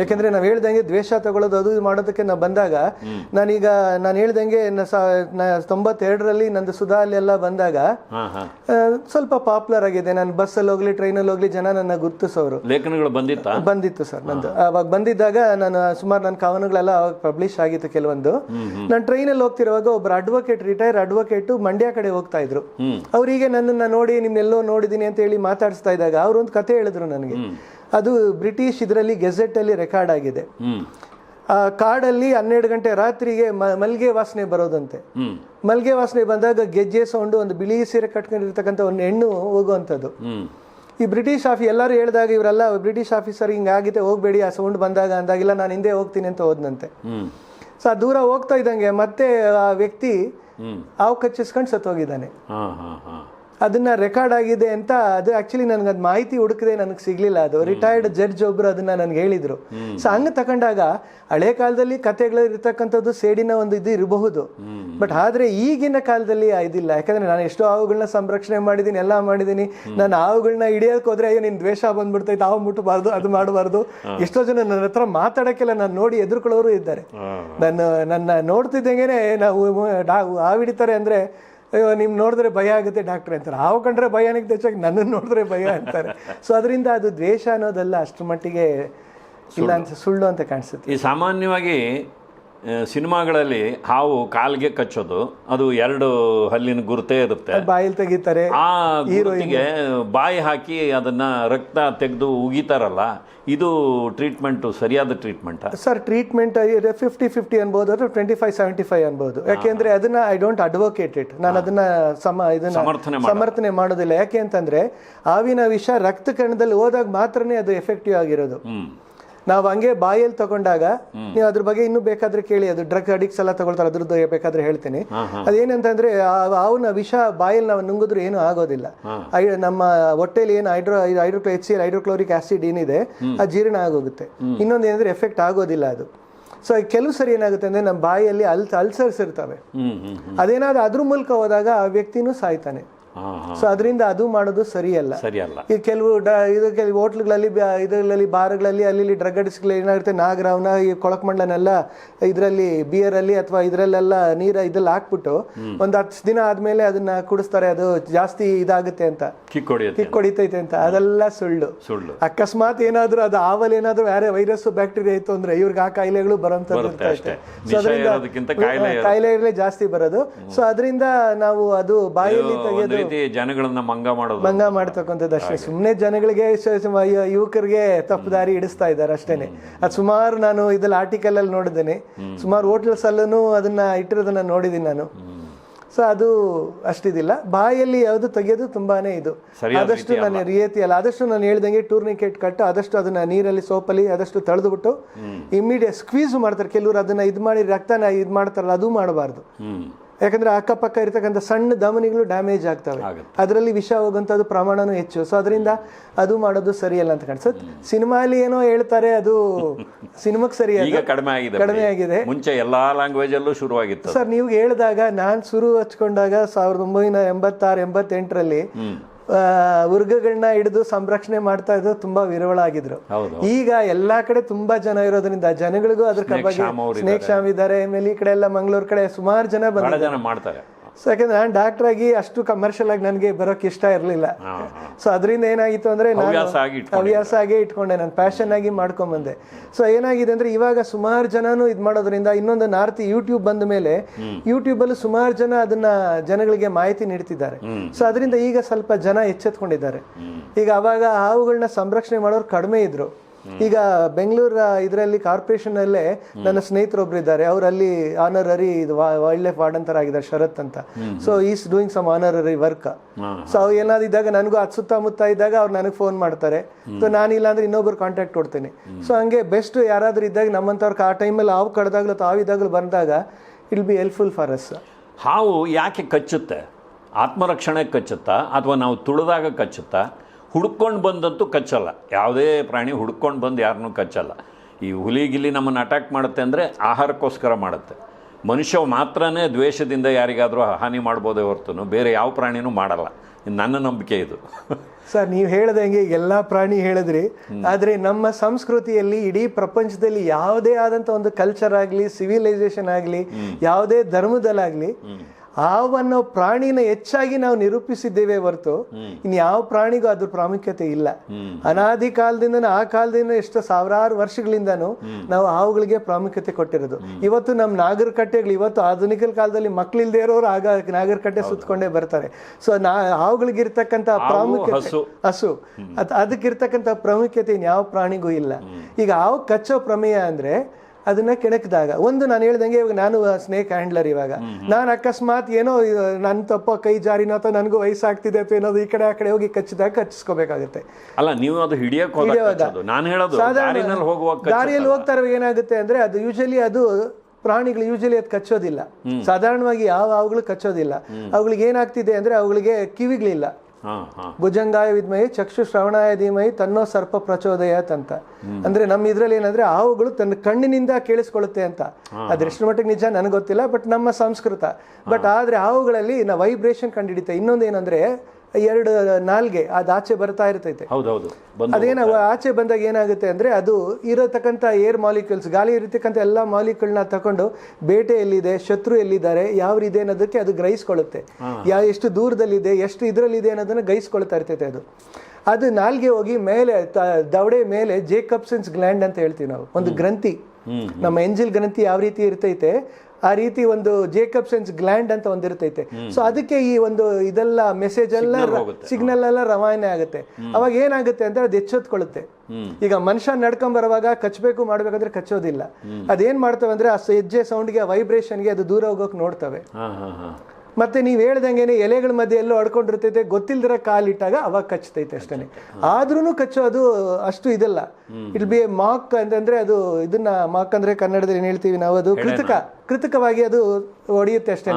Speaker 1: ಯಾಕಂದ್ರೆ ನಾವ್ ಹೇಳ್ದಂಗೆ ದ್ವೇಷ ತಗೊಳ್ಳೋದು ಅದು ಮಾಡೋದಕ್ಕೆ ನಾವು ಬಂದಾಗ ನಾನೀಗ ನಾನು ಹೇಳ್ದಂಗೆ ತೊಂಬತ್ತೆರಡರಲ್ಲಿ ನಂದು ಸುಧಾ ಅಲ್ಲೆಲ್ಲ ಬಂದಾಗ ಸ್ವಲ್ಪ ಪಾಪ್ಯುಲರ್ ಆಗಿದೆ. ನಾನು ಬಸ್ಸಲ್ಲಿ ಹೋಗ್ಲಿ ಟ್ರೈನಲ್ಲಿ ಹೋಗ್ಲಿ ಜನ ನನ್ನ ಗುರುತಿಸೋರು.
Speaker 2: ಲೇಖನಗಳು ಬಂದಿತ್ತಾ?
Speaker 1: ಬಂದಿತ್ತು ಸರ್ ನಂದು. ಅವಾಗ ಬಂದಿದ್ದಾಗ ನಾನು ಸುಮಾರು ನನ್ನ ಕವನಗಳೆಲ್ಲ ಅವಾಗ ಪಬ್ಲಿಷ್ ಆಗಿತ್ತು ಕೆಲವೊಂದು. ನಾನು ಟ್ರೈನಲ್ಲಿ ಹೋಗ್ತಿರುವಾಗ ಒಬ್ರು ಅಡ್ವೊಕೇಟ್ ರಿಟೈರ್ ಅಡ್ವೊಕೇಟ್ ಮಂಡ್ಯ ಕಡೆ ಹೋಗ್ತಾ ಇದ್ರು. ಅವ್ರಿಗೆ ನನ್ನನ್ನು ನೋಡಿ ನಿಮ್ನೆಲ್ಲೋ ನೋಡಿದ್ದೀನಿ ಅಂತ ಹೇಳಿ ಮಾತಾಡಿಸ್ತಾ ಇದ್ದಾಗ ಅವರೊಂದು ಒಂದು ಕತೆ ಹೇಳಿದ್ರು ನನಗೆ. ಅದು ಬ್ರಿಟಿಷ್ ಇದರಲ್ಲಿ ಗೆಜೆಟ್ ಅಲ್ಲಿ ರೆಕಾರ್ಡ್ ಆಗಿದೆ. ಆ ಕಾಡಲ್ಲಿ ಹನ್ನೆರಡು ಗಂಟೆ ರಾತ್ರಿಗೆ ಮಲ್ಗೆ ವಾಸನೆ ಬರೋದಂತೆ. ಮಲ್ಗೆ ವಾಸನೆ ಬಂದಾಗ ಗೆಜ್ಜೆ ಸೌಂಡು ಒಂದು ಬಿಳಿ ಸೀರೆ ಕಟ್ಕೊಂಡಿರ್ತಕ್ಕಂಥ ಒಂದು ಹೆಣ್ಣು ಹೋಗುವಂಥದ್ದು. ಈ ಬ್ರಿಟಿಷ್ ಆಫೀಸ್ ಎಲ್ಲರೂ ಹೇಳಿದಾಗ ಇವರೆಲ್ಲ ಬ್ರಿಟಿಷ್ ಆಫೀಸರ್ ಹಿಂಗಾಗಿದೆ ಹೋಗ್ಬೇಡಿ ಆ ಸೌಂಡ್ ಬಂದಾಗ ಅಂದಾಗಿಲ್ಲ ನಾನು ಹಿಂದೆ ಹೋಗ್ತೀನಿ ಅಂತ ಹೋದ್ನಂತೆ. ಸೊ ಆ ದೂರ ಹೋಗ್ತಾ ಇದ್ದಂಗೆ ಮತ್ತೆ ಆ ವ್ಯಕ್ತಿ ಹಾವು ಕಚ್ಚಿಸ್ಕೊಂಡು ಸತ್ತೋಗಿದ್ದಾನೆ. ಅದನ್ನ ರೆಕಾರ್ಡ್ ಆಗಿದೆ ಅಂತ ಅದು ಆಕ್ಚುಲಿ ನನಗೆ ಅದು ಮಾಹಿತಿ ಹುಡುಕದೆ ನನಗೆ ಸಿಗ್ಲಿಲ್ಲ. ಅದು ರಿಟೈರ್ಡ್ ಜಡ್ಜ್ ಒಬ್ರು ಅದನ್ನ ನನಗೆ ಹೇಳಿದ್ರು. ಸೊ ಹಂಗ ತಕೊಂಡಾಗ ಹಳೆ ಕಾಲದಲ್ಲಿ ಕತೆಗಳು ಇರ್ತಕ್ಕಂಥದ್ದು ಸೇಡಿನ ಒಂದು ಇದು ಇರಬಹುದು. ಬಟ್ ಆದ್ರೆ ಈಗಿನ ಕಾಲದಲ್ಲಿ ಇದಿಲ್ಲ. ಯಾಕಂದ್ರೆ ನಾನು ಎಷ್ಟೋ ಹಾವುಗಳನ್ನ ಸಂರಕ್ಷಣೆ ಮಾಡಿದ್ದೀನಿ ಎಲ್ಲ ಮಾಡಿದ್ದೀನಿ ನಾನು ಹಾವುಗಳನ್ನ ಹಿಡಿಯೋಕೆ ಹೋದ್ರೆ ಅಯ್ಯೋ ನಿನ್ ದ್ವೇಷ ಬಂದ್ಬಿಡ್ತೈತೆ ಹಾವು ಮುಟ್ಟಬಾರ್ದು ಅದು ಮಾಡಬಾರ್ದು. ಎಷ್ಟೋ ಜನ ನನ್ನ ಹತ್ರ ಮಾತಾಡಕ್ಕೆಲ್ಲ ನಾನು ನೋಡಿ ಎದುರ್ಕೊಳ್ಳೋರು ಇದ್ದಾರೆ. ನಾನು ನನ್ನ ನೋಡ್ತಿದ್ದಂಗೆ ನಾವು ಡಾ- ಹಾವು ಹಿಡಿತಾರೆ ಅಂದ್ರೆ ಅಯ್ಯೋ ನಿಮ್ಮ ನೋಡಿದ್ರೆ ಭಯ ಆಗುತ್ತೆ ಡಾಕ್ಟ್ರೆ ಅಂತಾರೆ. ಹಾವು ಕಂಡ್ರೆ ಭಯ ಅನ್ನಕ್ಕೆ ಹೆಚ್ಚಾಗಿ ನನ್ನನ್ನು ನೋಡಿದ್ರೆ ಭಯ ಅಂತಾರೆ. ಸೊ ಅದರಿಂದ ಅದು ದ್ವೇಷ ಅನ್ನೋದೆಲ್ಲ ಅಷ್ಟರ ಮಟ್ಟಿಗೆ ಇಲ್ಲ ಅಂತ ಸುಳ್ಳು ಅಂತ ಕಾಣಿಸುತ್ತೆ.
Speaker 2: ಈ ಸಾಮಾನ್ಯವಾಗಿ ಸಿನಿಮಾಗಳಲ್ಲಿ ಹಾವು ಕಾಲ್ಗೆ ಕಚ್ಚೋದು ಅದು ಎರಡು ಹಲ್ಲಿನ ಗುರುತೇ ಇರುತ್ತೆ.
Speaker 1: ಬಾಯಿಲ್ ತೆಗಿತಾರೆ
Speaker 2: ಆ ಗುರುತಿಗೆ ಬಾಯಿ ಹಾಕಿ ಅದನ್ನ ರಕ್ತ ತೆಗೆದು ಉಗಿತಾರಲ್ಲ ಇದು ಟ್ರೀಟ್ಮೆಂಟ್ ಸರಿಯಾದ treatment
Speaker 1: sir treatment fifty fifty ಅನ್ಬೋದು ಅಥವಾ ಟ್ವೆಂಟಿ ಫೈವ್ ಸೆವೆಂಟಿ ಫೈವ್ ಅನ್ಬೋದು. ಯಾಕೆಂದ್ರೆ ಅದನ್ನ ಐ ಡೋಂಟ್ ಅಡ್ವೊಕೇಟ್ ಇಟ್ ನಾನು ಅದನ್ನ ಸಮ ಇದನ್ನ
Speaker 2: ಸಮರ್ಥನೆ
Speaker 1: ಸಮರ್ಥನೆ ಮಾಡೋದಿಲ್ಲ. ಯಾಕೆ ಅಂತಂದ್ರೆ ಹಾವಿನ ವಿಷ ರಕ್ತ ಕಣದಲ್ಲಿ ಹೋದಾಗ ಮಾತ್ರನೇ ಅದು ಎಫೆಕ್ಟಿವ್ ಆಗಿರೋದು. ನಾವು ಹಂಗೆ ಬಾಯಲ್ಲಿ ತಗೊಂಡಾಗ ನೀವು ಅದ್ರ ಬಗ್ಗೆ ಇನ್ನು ಬೇಕಾದ್ರೆ ಕೇಳಿ ಅದು ಡ್ರಗ್ ಅಡಿಕ್ಸ್ ಎಲ್ಲ ತಗೊಳ್ತಾರೆ ಅದ್ರದ್ದು ಬೇಕಾದ್ರೆ ಹೇಳ್ತೀನಿ. ಅದೇನಂತಂದ್ರೆ ಅವನ ವಿಷ ಬಾಯಲ್ಲಿ ನಾವು ನುಂಗಿದ್ರು ಏನು ಆಗೋದಿಲ್ಲ. ನಮ್ಮ ಹೊಟ್ಟೆಲಿ ಏನು hydro hydro H C hydrochloric acid ಏನಿದೆ ಅದು ಜೀರ್ಣ ಆಗೋಗುತ್ತೆ. ಇನ್ನೊಂದು ಏನಂದ್ರೆ ಎಫೆಕ್ಟ್ ಆಗೋದಿಲ್ಲ ಅದು. ಸೊ ಕೆಲವು ಸರಿ ಏನಾಗುತ್ತೆ ಅಂದ್ರೆ ನಮ್ಮ ಬಾಯಲ್ಲಿ ಅಲ್ ಅಲ್ಸರ್ಸ್ ಇರ್ತವೆ. ಅದೇನಾದ್ರೂ ಅದ್ರ ಮೂಲಕ ಹೋದಾಗ ಆ ವ್ಯಕ್ತಿನೂ ಸಾಯ್ತಾನೆ. ಸೊ ಅದರಿಂದ ಅದು ಮಾಡೋದು ಸರಿಯಲ್ಲ.
Speaker 2: ಸರಿ ಅಲ್ಲ
Speaker 1: ಈ ಕೆಲವು ಡ ಇದು ಕೆಲವು ಹೋಟ್ಲ್ಗಳಲ್ಲಿ ಇದರಲ್ಲಿ ಬಾರ್ಗಳಲ್ಲಿ ಅಲ್ಲಿ ಇಲ್ಲಿ ಡ್ರಗ್ ಅಡಿಸ್ಗಳು ಏನಾಗುತ್ತೆ ನಾಗರಾವ್ನ ಈ ಕೊಳಕಮಂಡನೆಲ್ಲ ಇದರಲ್ಲಿ ಬಿಯರಲ್ಲಿ ಅಥವಾ ಇದರಲ್ಲೆಲ್ಲ ನೀರ ಇದ್ರಲ್ಲಿ ಹಾಕ್ಬಿಟ್ಟು ಒಂದು ಹತ್ತು ದಿನ ಆದ್ಮೇಲೆ ಅದನ್ನ ಕುಡಿಸ್ತಾರೆ ಅದು ಜಾಸ್ತಿ ಇದಾಗುತ್ತೆ ಅಂತ.
Speaker 2: ಕಿಕ್
Speaker 1: ಹೊಡಿತೈತೆ ಅಂತ. ಅದೆಲ್ಲ ಸುಳ್ಳು.
Speaker 2: ಸುಳ್ಳು.
Speaker 1: ಅಕಸ್ಮಾತ್ ಏನಾದ್ರೂ ಅದು ಆವಲ್ ಏನಾದ್ರೂ ಬೇರೆ ವೈರಸ್ ಬ್ಯಾಕ್ಟೀರಿಯಾ ಇತ್ತು ಅಂದ್ರೆ ಇವ್ರಿಗೆ ಆ ಕಾಯಿಲೆಗಳು ಬರೋಂಥದ್ದು
Speaker 2: ಇರೋದು.
Speaker 1: ಕಾಯಿಲೆಗಳೇ ಜಾಸ್ತಿ ಬರೋದು. ಸೊ ಅದರಿಂದ ನಾವು ಅದು ಬಾಯಲ್ಲಿ
Speaker 2: ಒಂದ್ ರೀತಿ ಜನಗಳನ್ನ ಮಂಗ ಮಾಡೋದು.
Speaker 1: ಭಂಗ ಮಾಡ್ತಕ್ಕಂಥದ್ದು ಅಷ್ಟೇ. ಸುಮ್ಮನೆ ಜನಗಳಿಗೆ ಯುವಕರಿಗೆ ತಪ್ಪು ದಾರಿ ಇಡಿಸ್ತಾ ಇದ್ದಾರೆ ಅಷ್ಟೇನೆ. ಅದು ಸುಮಾರು ನಾನು ಇದ್ರಲ್ಲಿ ಆರ್ಟಿಕಲ್ ಅಲ್ಲಿ ನೋಡಿದ್ದೇನೆ. ಸುಮಾರು ಹೋಟೆಲ್ಸ್ ಅಲ್ಲೂ ಅದನ್ನ ಇಟ್ಟಿರೋದನ್ನ ನೋಡಿದ್ದೀನಿ ನಾನು. ಸೊ ಅದು ಅಷ್ಟಿದಿಲ್ಲ. ಬಾಯಲ್ಲಿ ಯಾವುದು ತೆಗೆಯೋದು ತುಂಬಾನೇ ಇದು. ಆದಷ್ಟು ನಾನು ರಿಯಾಯಿತಿ ಅಲ್ಲ ಆದಷ್ಟು ನಾನು ಹೇಳ್ದಂಗೆ ಟೂರ್ನಿಕೆಟ್ ಕಟ್ಟು ಆದಷ್ಟು ಅದನ್ನ ನೀರಲ್ಲಿ ಸೋಪಲ್ಲಿ ಆದಷ್ಟು ತಳೆದುಬಿಟ್ಟು ಇಮಿಡಿಯೇಟ್ ಸ್ಕ್ವೀಸ್ ಮಾಡ್ತಾರೆ. ಕೆಲವರು ಅದನ್ನ ಇದು ಮಾಡಿ ರಕ್ತನ ಇದು ಮಾಡ್ತಾರಲ್ಲ ಅದು ಮಾಡಬಾರ್ದು. ಯಾಕಂದ್ರೆ ಅಕ್ಕಪಕ್ಕ ಇರತಕ್ಕಂಥ ಸಣ್ಣ ಧಮನಿಗಳು ಡ್ಯಾಮೇಜ್ ಆಗ್ತವೆ. ಅದರಲ್ಲಿ ವಿಷ ಹೋಗುವಂಥದ್ದು ಪ್ರಮಾಣನೂ ಹೆಚ್ಚು. ಸೊ ಅದರಿಂದ ಅದು ಮಾಡೋದು ಸರಿಯಲ್ಲ ಅಂತ ಕಾಣಿಸುತ್ತೆ. ಸಿನಿಮಾಲಿ ಏನೋ ಹೇಳ್ತಾರೆ ಅದು ಸಿನಿಮಾಕ್ ಸರಿ
Speaker 2: ಕಡಿಮೆ ಆಗಿದೆ
Speaker 1: ಕಡಿಮೆ ಆಗಿದೆ.
Speaker 2: ಮುಂಚೆ ಎಲ್ಲಾ ಲ್ಯಾಂಗ್ವೇಜ್ ಅಲ್ಲೂ ಶುರುವಾಗಿತ್ತು
Speaker 1: ಸರ್ ನೀವು ಹೇಳಿದಾಗ ನಾನು ಶುರು ಹಚ್ಕೊಂಡಾಗ ಸಾವಿರದ ಒಂಬೈನೂರ ಎಂಬತ್ತಾರು ಎಂಬತ್ತೆಂಟರಲ್ಲಿ ಉರ್ಗಗಳನ್ನ ಹಿಡಿದು ಸಂರಕ್ಷಣೆ ಮಾಡ್ತಾ ಇದ್ರು ತುಂಬಾ ವಿರಳ ಆಗಿದ್ರು. ಈಗ ಎಲ್ಲಾ ಕಡೆ ತುಂಬಾ ಜನ ಇರೋದ್ರಿಂದ ಜನಗಳಿಗೂ ಅದ್ರ ಬಗ್ಗೆ ಸ್ನೇಕ್ ಶಾಮ್ ಇದ್ದಾರೆ ಆಮೇಲೆ ಈ ಕಡೆ ಎಲ್ಲ ಮಂಗಳೂರು ಕಡೆ ಸುಮಾರು ಜನ ಬಂದ
Speaker 2: ಮಾಡ್ತಾರೆ.
Speaker 1: ಸೊ ಯಾಕಂದ್ರೆ ನಾನು ಡಾಕ್ಟರ್ ಆಗಿ ಅಷ್ಟು ಕಮರ್ಷಿಯಲ್ ಆಗಿ ನನಗೆ ಬರೋಕೆ ಇಷ್ಟ ಇರಲಿಲ್ಲ. ಸೊ ಅದರಿಂದ ಏನಾಗಿತ್ತು ಅಂದ್ರೆ ನಾನು
Speaker 2: ಹವ್ಯಾಸ ಆಗಿ
Speaker 1: ಆಗೇ ಇಟ್ಕೊಂಡೆ ನಾನು ಪ್ಯಾಷನ್ ಆಗಿ ಮಾಡ್ಕೊಂಬಂದೆ. ಸೊ ಏನಾಗಿದೆ ಅಂದ್ರೆ ಇವಾಗ ಸುಮಾರು ಜನನೂ ಇದು ಮಾಡೋದ್ರಿಂದ ಇನ್ನೊಂದು ನಾರ್ತ್ ಯೂಟ್ಯೂಬ್ ಬಂದ ಮೇಲೆ ಯೂಟ್ಯೂಬಲ್ಲಿ ಸುಮಾರು ಜನ ಅದನ್ನ ಜನಗಳಿಗೆ ಮಾಹಿತಿ ನೀಡ್ತಿದ್ದಾರೆ. ಸೊ ಅದರಿಂದ ಈಗ ಸ್ವಲ್ಪ ಜನ ಎಚ್ಚೆತ್ಕೊಂಡಿದ್ದಾರೆ. ಈಗ ಅವಾಗ ಹಾವುಗಳನ್ನ ಸಂರಕ್ಷಣೆ ಮಾಡೋರು ಕಡಿಮೆ ಇದ್ರು. ಈಗ ಬೆಂಗಳೂರ ಇದರಲ್ಲಿ ಕಾರ್ಪೊರೇಷನ್ ಅಲ್ಲೇ ನನ್ನ ಸ್ನೇಹಿತರೊಬ್ರು ಇದ್ದಾರೆ ಅವರಲ್ಲಿ ಆನರರಿ ಇದು ವೈಲ್ಡ್ ಲೈಫ್ ವಾರ್ಡನ್ ಆಗಿದ್ದಾರೆ ಶರತ್ ಅಂತ. So is doing some honorary work. So ಅವ್ರು ಏನಾದ್ರು ಇದ್ದಾಗ ನನಗೂ ಅದು ಸುತ್ತಮುತ್ತ ಇದ್ದಾಗ ಅವ್ರು ನನಗೆ ಫೋನ್ ಮಾಡ್ತಾರೆ. ಸೊ ನಾನಿಲ್ಲ ಅಂದ್ರೆ ಇನ್ನೊಬ್ರು ಕಾಂಟ್ಯಾಕ್ಟ್ ಕೊಡ್ತೀನಿ. ಸೊ ಹಂಗೆ ಬೆಸ್ಟ್ ಯಾರಾದ್ರೂ ಇದ್ದಾಗ ನಮ್ಮಂಥವ್ರಿಗೆ ಆ ಟೈಮಲ್ಲಿ ಹಾವು ಕಡ್ದಾಗ್ಲೂ ಅಥವಾ ಇದಾಗ್ಲೂ ಬಂದಾಗ ಇಲ್ ಬಿ ಹೆಲ್ಪ್ಫುಲ್ ಫಾರ್ ಅಸ್
Speaker 2: ಹಾವು ಯಾಕೆ ಕಚ್ಚುತ್ತೆ? ಆತ್ಮರಕ್ಷಣೆ ಕಚ್ಚುತ್ತಾ? ಅಥವಾ ನಾವು ತುಳಿದಾಗ ಕಚ್ಚುತ್ತಾ? ಹುಡ್ಕೊಂಡು ಬಂದಂತೂ ಕಚ್ಚಲ್ಲ. ಯಾವುದೇ ಪ್ರಾಣಿ ಹುಡ್ಕೊಂಡು ಬಂದು ಯಾರನ್ನೂ ಕಚ್ಚಲ್ಲ. ಈ ಹುಲಿ ಗಿಲಿ ನಮ್ಮನ್ನು ಅಟ್ಯಾಕ್ ಮಾಡುತ್ತೆ ಅಂದರೆ ಆಹಾರಕ್ಕೋಸ್ಕರ ಮಾಡುತ್ತೆ. ಮನುಷ್ಯ ಮಾತ್ರನೇ ದ್ವೇಷದಿಂದ ಯಾರಿಗಾದರೂ ಹಾನಿ ಮಾಡ್ಬೋದೇ ಹೊರತು ಬೇರೆ ಯಾವ ಪ್ರಾಣಿನೂ ಮಾಡಲ್ಲ. ನನ್ನ ನಂಬಿಕೆ ಇದು.
Speaker 1: ಸರ್ ನೀವು ಹೇಳ್ದಂಗೆ ಎಲ್ಲ ಪ್ರಾಣಿ ಹೇಳಿದ್ರಿ. ಆದರೆ ನಮ್ಮ ಸಂಸ್ಕೃತಿಯಲ್ಲಿ ಇಡೀ ಪ್ರಪಂಚದಲ್ಲಿ ಯಾವುದೇ ಆದಂಥ ಒಂದು ಕಲ್ಚರ್ ಆಗಲಿ ಸಿವಿಲೈಸೇಷನ್ ಆಗಲಿ ಯಾವುದೇ ಧರ್ಮದಲ್ಲಾಗ್ಲಿ ಹಾವನ್ನೋ ಪ್ರಾಣಿನ ಹೆಚ್ಚಾಗಿ ನಾವು ನಿರೂಪಿಸಿದ್ದೇವೆ ಹೊರತು ಇನ್ ಯಾವ ಪ್ರಾಣಿಗೂ ಅದ್ರ ಪ್ರಾಮುಖ್ಯತೆ ಇಲ್ಲ. ಅನಾದಿ ಕಾಲದಿಂದ ಆ ಕಾಲದಿಂದ ಎಷ್ಟೋ ಸಾವಿರಾರು ವರ್ಷಗಳಿಂದನೂ ನಾವು ಹಾವುಗಳಿಗೆ ಪ್ರಾಮುಖ್ಯತೆ ಕೊಟ್ಟಿರೋದು. ಇವತ್ತು ನಮ್ಮ ನಾಗರಕಟ್ಟೆಗಳು ಇವತ್ತು ಆಧುನಿಕ ಕಾಲದಲ್ಲಿ ಮಕ್ಕಳಿಲ್ಲದೆ ಇರೋರು ಆಗ ನಾಗರಕಟ್ಟೆ ಸುತ್ತಕೊಂಡೇ ಬರ್ತಾರೆ. ಸೊ ನಾ ಹಾವುಗಳಿಗಿರ್ತಕ್ಕಂಥ ಪ್ರಾಮುಖ್ಯತೆ
Speaker 2: ಹಸು.
Speaker 1: ಹಸು. ಅದ್ ಅದಕ್ಕಿರ್ತಕ್ಕಂಥ ಪ್ರಾಮುಖ್ಯತೆ ಇನ್ಯಾವ ಪ್ರಾಣಿಗೂ ಇಲ್ಲ. ಈಗ ಹಾವು ಕಚ್ಚೋ ಪ್ರಮೇಯ ಅಂದ್ರೆ ಅದನ್ನ ಕೆಣಕಿದಾಗ. ಒಂದು ನಾನು ಹೇಳ್ದಂಗೆ ಇವಾಗ ನಾನು ಸ್ನೇಕ್ ಹ್ಯಾಂಡ್ಲರ್ ಇವಾಗ. ನಾನು ಅಕಸ್ಮಾತ್ ಏನೋ ನನ್ನ ತಪ್ಪ ಕೈ ಜಾರಿನೋ ಅಥವಾ ನನಗೂ ವಯಸ್ಸಾಗ್ತಿದೆ ಅಥವಾ ಏನಾದ್ರು ಈ ಕಡೆ ಆ ಕಡೆ ಹೋಗಿ ಕಚ್ಚಿದಾಗ ಕಚ್ಚಿಸ್ಕೋಬೇಕಾಗುತ್ತೆ
Speaker 2: ಅಲ್ಲ ನೀವು ಅದು ಕಚ್ಚೋದು. ನಾನು ಹೇಳೋದು.
Speaker 1: ದಾರಿಯಲ್ಲಿ ಹೋಗ್ತಾ ಇರುವಾಗ ಏನಾಗುತ್ತೆ ಅಂದ್ರೆ ಅದು ಯೂಶಲಿ ಅದು ಪ್ರಾಣಿಗಳು ಯೂಶಲಿ ಅದು ಕಚ್ಚೋದಿಲ್ಲ. ಸಾಧಾರಣವಾಗಿ ಯಾವ ಅವುಗಳು ಕಚ್ಚೋದಿಲ್ಲ. ಅವುಗಳಿಗೆ ಏನಾಗ್ತಿದೆ ಅಂದ್ರೆ ಅವುಗಳಿಗೆ ಕಿವಿಗಳಿಲ್ಲ. ಭುಜಂಗಾಯ ವಿದ್ಮಯಿ ಚಕ್ಷು ಶ್ರವಣಾಯ ಧೀಮಹಿ ತನ್ನೋ ಸರ್ಪ ಪ್ರಚೋದಯಾತ್ ಅಂತ. ಅಂದ್ರೆ ನಮ್ಮ ಇದ್ರಲ್ಲಿ ಏನಂದ್ರೆ ಹಾವುಗಳು ತನ್ನ ಕಣ್ಣಿನಿಂದ ಕೇಳಿಸ್ಕೊಳ್ಳುತ್ತೆ ಅಂತ. ಅದೆಷ್ಟು ಮಟ್ಟಿಗೆ ನಿಜ ನನಗೆ ಗೊತ್ತಿಲ್ಲ ಬಟ್ ನಮ್ಮ ಸಂಸ್ಕೃತ. ಬಟ್ ಆದ್ರೆ ಹಾವುಗಳಲ್ಲಿ ನಾ ವೈಬ್ರೇಷನ್ ಕಂಡುಹಿಡಿತೆ ಇನ್ನೊಂದು ಏನಂದ್ರೆ ಎರಡು ನಾಲ್ಗೆ ಅದು ಆಚೆ ಬರ್ತಾ ಇರ್ತೈತೆ.
Speaker 2: ಹೌದೌದು.
Speaker 1: ಅದೇನ ಆಚೆ ಬಂದಾಗ ಏನಾಗುತ್ತೆ ಅಂದ್ರೆ ಅದು ಇರತಕ್ಕಂಥ ಏರ್ ಮಾಲಿಕ್ಯೂಲ್ಸ್ ಗಾಳಿ ಇರತಕ್ಕಂಥ ಎಲ್ಲ ಮಾಲಿಕ್ಯೂಲ್ನ ತಕೊಂಡು ಬೇಟೆ ಎಲ್ಲಿದೆ ಶತ್ರು ಎಲ್ಲಿದ್ದಾರೆ ಯಾವ ಇದೆ ಅನ್ನೋದಕ್ಕೆ ಅದು ಗ್ರಹಿಸ್ಕೊಳ್ಳುತ್ತೆ. ಯಾ ಎಷ್ಟು ದೂರದಲ್ಲಿದೆ ಎಷ್ಟು ಇದರಲ್ಲಿದೆ ಅನ್ನೋದನ್ನ ಗ್ರಹಿಸ್ಕೊಳ್ತಾ ಇರ್ತೈತೆ ಅದು. ಅದು ನಾಲ್ಗೆ ಹೋಗಿ ಮೇಲೆ ದವಡೆ ಮೇಲೆ ಜೇಕಬ್ಸನ್ಸ್ ಗ್ಲ್ಯಾಂಡ್ ಅಂತ ಹೇಳ್ತೀವಿ ನಾವು. ಒಂದು ಗ್ರಂಥಿ. ನಮ್ಮ ಎಂಜಿಲ್ ಗ್ರಂಥಿ ಯಾವ ರೀತಿ ಇರ್ತೈತೆ ಆ ರೀತಿ ಒಂದು ಜೇಕಬ್ಸೆನ್ಸ್ ಗ್ಲ್ಯಾಂಡ್ ಅಂತ ಒಂದಿರ್ತೈತೆ. ಸೊ ಅದಕ್ಕೆ ಈ ಒಂದು ಇದೆಲ್ಲ ಮೆಸೇಜ್ ಎಲ್ಲ ಸಿಗ್ನಲ್ ಎಲ್ಲ ರವಾನೆ ಆಗುತ್ತೆ. ಅವಾಗ ಏನಾಗುತ್ತೆ ಅಂದ್ರೆ ಅದು ಎಚ್ಚೆತ್ಕೊಳ್ಳುತ್ತೆ. ಈಗ ಮನುಷ್ಯ ನಡ್ಕೊಂಡ್ ಬರುವಾಗ ಕಚ್ಚಬೇಕು ಮಾಡ್ಬೇಕಂದ್ರೆ ಕಚ್ಚೋದಿಲ್ಲ. ಅದೇನ್ ಮಾಡ್ತವೆ ಅಂದ್ರೆ ಆ ಹೆಜ್ಜೆ ಸೌಂಡ್ಗೆ ವೈಬ್ರೇಷನ್ಗೆ ಅದು ದೂರ ಹೋಗೋಕೆ ನೋಡ್ತವೆ. ಮತ್ತೆ ನೀವು ಹೇಳ್ದಂಗೆ ಎಲೆಗಳ ಮಧ್ಯೆ ಎಲ್ಲೋ ಅಡ್ಕೊಂಡಿರ್ತೈತೆ ಗೊತ್ತಿಲ್ದಿರ ಕಾಲಿಟ್ಟಾಗ ಅವಾಗ ಕಚ್ತೈತೆ ಅಷ್ಟೇ ಆದ್ರೂ ಕಚ್ಚೋದು ಅಷ್ಟು ಇದಲ್ಲ. ಇಟ್ ಬಿ ಮಾಕ್ ಅಂತಂದ್ರೆ ಅದು ಇದನ್ನ ಮಾಕ್ ಅಂದ್ರೆ ಕನ್ನಡದಲ್ಲಿ ಏನ್ ಹೇಳ್ತೀವಿ ನಾವು ಅದು ಕೃತಕ ಕೃತಕವಾಗಿ ಅದು ಹೊಡೆಯುತ್ತೆ ಅಷ್ಟೇ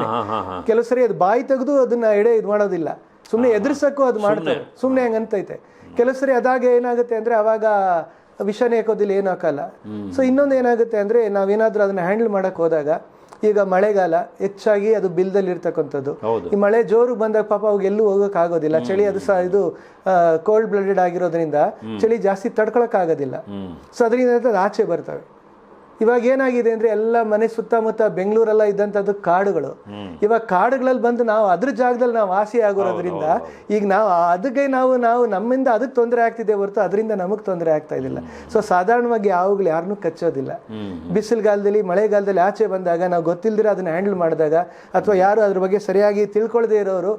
Speaker 1: ಕೆಲವು ಸರಿ ಅದು ಬಾಯಿ ತೆಗೆದು ಅದನ್ನ ಎಡೆ ಇದು ಮಾಡೋದಿಲ್ಲ. ಸುಮ್ಮನೆ ಎದುರ್ಸಕ್ಕೂ ಅದು ಮಾಡ್ತಾರೆ. ಸುಮ್ಮನೆ ಹಂಗೆ ಅಂತೈತೆ ಕೆಲವು ಸರಿ ಅದಾಗ ಏನಾಗುತ್ತೆ ಅಂದ್ರೆ ಅವಾಗ ವಿಷನೇ ಹಾಕೋದಿಲ್ಲ ಏನು ಹಾಕಲ್ಲ. ಸೊ ಇನ್ನೊಂದು ಏನಾಗುತ್ತೆ ಅಂದ್ರೆ ನಾವೇನಾದ್ರೂ ಅದನ್ನ ಹ್ಯಾಂಡಲ್ ಮಾಡಕ್ ಹೋದಾಗ ಈಗ ಮಳೆಗಾಲ ಹೆಚ್ಚಾಗಿ ಅದು ಬಿಲ್ದಲ್ಲಿ ಇರ್ತಕ್ಕಂಥದ್ದು ಈ ಮಳೆ ಜೋರು ಬಂದಾಗ ಪಾಪ ಅವಾಗ ಎಲ್ಲೂ ಹೋಗಕ್ ಆಗೋದಿಲ್ಲ ಚಳಿ ಅದು ಸಹ ಇದು ಕೋಲ್ಡ್ ಬ್ಲಡೆಡ್ ಆಗಿರೋದ್ರಿಂದ ಚಳಿ ಜಾಸ್ತಿ ತಡ್ಕೊಳಕ್ ಆಗೋದಿಲ್ಲ. ಸೊ ಅದರಿಂದ ಅದು ಆಚೆ ಬರ್ತವೆ. ಇವಾಗ ಏನಾಗಿದೆ ಅಂದ್ರೆ ಎಲ್ಲ ಮನೆ ಸುತ್ತಮುತ್ತ ಬೆಂಗಳೂರೆಲ್ಲ ಇದ್ದಂಥದ್ದು ಕಾಡುಗಳು. ಇವಾಗ ಕಾಡುಗಳಲ್ಲಿ ಬಂದು ನಾವು ಅದ್ರ ಜಾಗದಲ್ಲಿ ನಾವು ವಾಸಿ ಆಗೋದ್ರಿಂದ ಈಗ ನಾವು ಅದಕ್ಕೆ ನಾವು ನಾವು ನಮ್ಮಿಂದ ಅದಕ್ಕೆ ತೊಂದರೆ ಆಗ್ತಿದೆ ಹೊರತು ಅದರಿಂದ ನಮಗೆ ತೊಂದರೆ ಆಗ್ತಾ ಇದಿಲ್ಲ. ಸೊ ಸಾಧಾರಣವಾಗಿ ಯಾವಾಗಲೂ ಯಾರನ್ನೂ ಕಚ್ಚೋದಿಲ್ಲ. ಬಿಸಿಲುಗಾಲದಲ್ಲಿ ಮಳೆಗಾಲದಲ್ಲಿ ಆಚೆ ಬಂದಾಗ ನಾವು ಗೊತ್ತಿಲ್ದಿರ ಅದನ್ನ ಹ್ಯಾಂಡಲ್ ಮಾಡಿದಾಗ ಅಥವಾ ಯಾರು ಅದ್ರ ಬಗ್ಗೆ ಸರಿಯಾಗಿ ತಿಳ್ಕೊಳ್ಳದೆ ಇರೋರು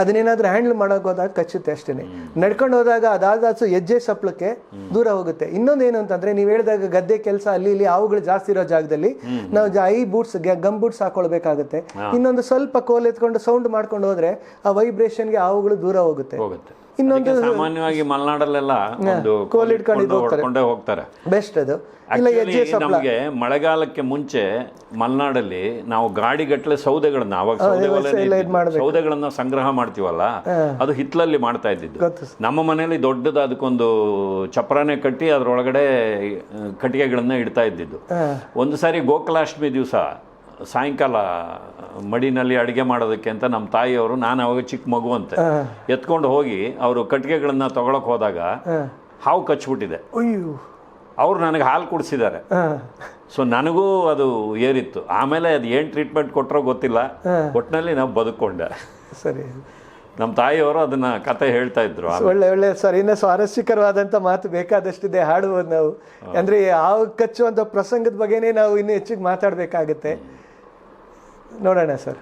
Speaker 1: ಅದನ್ನೇನಾದ್ರೂ ಹ್ಯಾಂಡಲ್ ಮಾಡೋಕೆ ಹೋದಾಗ ಕಚ್ಚುತ್ತೆ ಅಷ್ಟೇ ನಡ್ಕೊಂಡು ಹೋದಾಗ ಅದಾದಾಸು ಹೆಜ್ಜೆ ಸಪ್ಲಕ್ಕೆ ದೂರ ಹೋಗುತ್ತೆ. ಇನ್ನೊಂದು ಏನು ಅಂತಂದ್ರೆ ನೀವು ಹೇಳಿದಾಗ ಗದ್ದೆ ಕೆಲಸ ಅಲ್ಲಿ ಇಲ್ಲಿ ಹಾವುಗಳು ಜಾಸ್ತಿ ಇರೋ ಜಾಗದಲ್ಲಿ ನಾವು ಐ ಬೂಟ್ಸ್ ಗಮ್ ಬೂಟ್ಸ್ ಹಾಕೊಳ್ಬೇಕಾಗುತ್ತೆ. ಇನ್ನೊಂದು ಸ್ವಲ್ಪ ಕೋಲ್ ಎತ್ಕೊಂಡು ಸೌಂಡ್ ಮಾಡ್ಕೊಂಡು ಹೋದ್ರೆ ಆ ವೈಬ್ರೇಷನ್ಗೆ ಹಾವುಗಳು ದೂರ ಹೋಗುತ್ತೆ.
Speaker 2: ಹೋಗುತ್ತೆ.
Speaker 1: ಇನ್ನೊಂದು
Speaker 2: ಸಾಮಾನ್ಯವಾಗಿ ಮಲೆನಾಡಲ್ಲೆಲ್ಲ ಒಂದು
Speaker 1: ಕೋಲ್ ಇಟ್ಕೊಂಡು ಹೋಗ್ತಾರೆ.
Speaker 2: ಹೊಡ್ಕೊಂಡೇ ಹೋಗ್ತಾರೆ.
Speaker 1: ಬೆಸ್ಟ್ ಅದು.
Speaker 2: ನಮಗೆ ಮಳೆಗಾಲಕ್ಕೆ ಮುಂಚೆ ಮಲೆನಾಡಲ್ಲಿ ನಾವು ಗಾಡಿಗಟ್ಲೆ ಸೌದೆಗಳನ್ನ ಅವಾಗ ಸೌದೆ. ಸೌದೆಗಳನ್ನ ಸಂಗ್ರಹ ಮಾಡ್ತೀವಲ್ಲ ಅದು ಹಿತ್ಲಲ್ಲಿ ಮಾಡ್ತಾ ಇದ್ದಿದ್ದು. ನಮ್ಮ ಮನೆಯಲ್ಲಿ ದೊಡ್ಡದು ಅದಕ್ಕೊಂದು ಚಪ್ರಾನೆ ಕಟ್ಟಿ ಅದರೊಳಗಡೆ ಕಟ್ಟಿಗೆಗಳನ್ನ ಇಡ್ತಾ ಇದ್ದಿದ್ದು. ಒಂದು ಸಾರಿ ಗೋಕುಲಾಷ್ಟಮಿ ದಿವಸ ಸಾಯಂಕಾಲ ಮಡಿನಲ್ಲಿ ಅಡುಗೆ ಮಾಡೋದಕ್ಕೆ ಅಂತ ನಮ್ಮ ತಾಯಿಯವರು ನಾನು ಅವಾಗ ಚಿಕ್ಕ ಮಗು ಅಂತ ಎತ್ಕೊಂಡು ಹೋಗಿ ಅವರು ಕಟ್ಟಿಗೆಗಳನ್ನ ತಗೊಳಕ್ ಹೋದಾಗ ಹಾವು ಕಚ್ಬಿಟ್ಟಿದೆ.
Speaker 1: ಅಯ್ಯೋ.
Speaker 2: ಅವ್ರು ನನಗೆ ಹಾಲು ಕುಡಿಸಿದ್ದಾರೆ. ಸೊ ನನಗೂ ಅದು ಏರಿತ್ತು. ಆಮೇಲೆ ಅದು ಏನು ಟ್ರೀಟ್ಮೆಂಟ್ ಕೊಟ್ಟರೋ ಗೊತ್ತಿಲ್ಲ. ಒಟ್ಟಿನಲ್ಲಿ ನಾವು ಬದುಕೊಂಡೆ.
Speaker 1: ಸರಿ.
Speaker 2: ನಮ್ಮ ತಾಯಿಯವರು ಅದನ್ನ ಕತೆ ಹೇಳ್ತಾ ಇದ್ರು.
Speaker 1: ಒಳ್ಳೆ ಒಳ್ಳೆ ಸರ್ ಇನ್ನೂ ಸ್ವಾರಸ್ಯಕರವಾದಂಥ ಮಾತು ಬೇಕಾದಷ್ಟಿದೆ ಹಾಡುವುದು ನಾವು. ಅಂದ್ರೆ ಹಾವು ಕಚ್ಚುವಂಥ ಪ್ರಸಂಗದ ಬಗ್ಗೆನೇ ನಾವು ಇನ್ನೂ ಹೆಚ್ಚಿಗೆ ಮಾತಾಡಬೇಕಾಗುತ್ತೆ. ನೋಡೋಣ ಸರ್